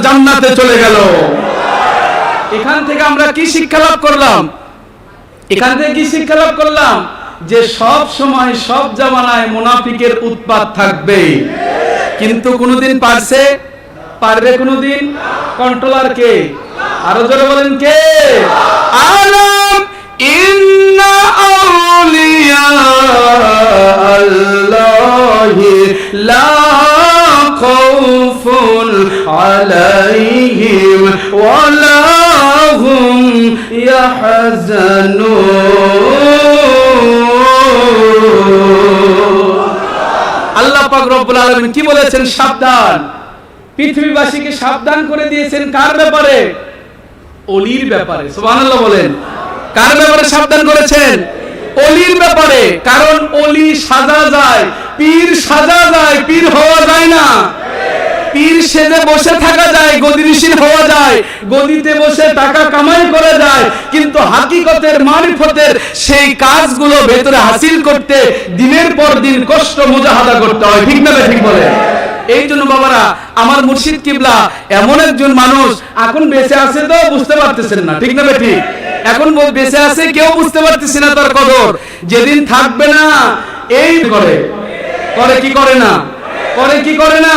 জান্নাতে চলে গেল। এখান থেকে আমরা কি শিক্ষা লাভ করলাম? এখান থেকে কি শিক্ষা লাভ করলাম? যে সব সময়, সব জামানায় মুনাফিকের উৎপাত থাকবে। কিন্তু কোনোদিন পারছে? পারবে কোনোদিন? কন্ট্রোলার কে? আরও জোরে বলেন কে? আলম খাউফুন আলাইহিম ওয়ালা হুম আল্লাহ পাক রব্বুল আলামিন কি বলেছেন? সাবধান। পৃথিবীবাসীকে সাবধান করে দিয়েছেন কার ব্যাপারে? অলির ব্যাপারে। সুবহানাল্লাহ বলেন। কার ব্যাপারে সাবধান করেছেন? অলির ব্যাপারে। কারণ অলি সাজা যায়, পীর সাজা যায়, পীর হওয়া যায় না। পীর সেজে বসে থাকা যায় হওয়া যায়, গদিতে বসে টাকা কামাই যায়, কিন্তু হাকিকতের মারিফতের সেই কাজগুলো ভেতরে হাসিল করতে দিনের পর দিন কষ্ট করতে হয়। ঠিক না ঠিক বলে? এই জন্য বাবারা, আমার মুর্শিদ কিবলা এমন একজন মানুষ, এখন বেঁচে আছে তো বুঝতে পারতেছেন না, ঠিক না ঠিক এখন বেঁচে আছে কেউ বুঝতে পারতেছে না তার কদর। যেদিন থাকবে না, এই করে করে কি করে না? করে কি করে না?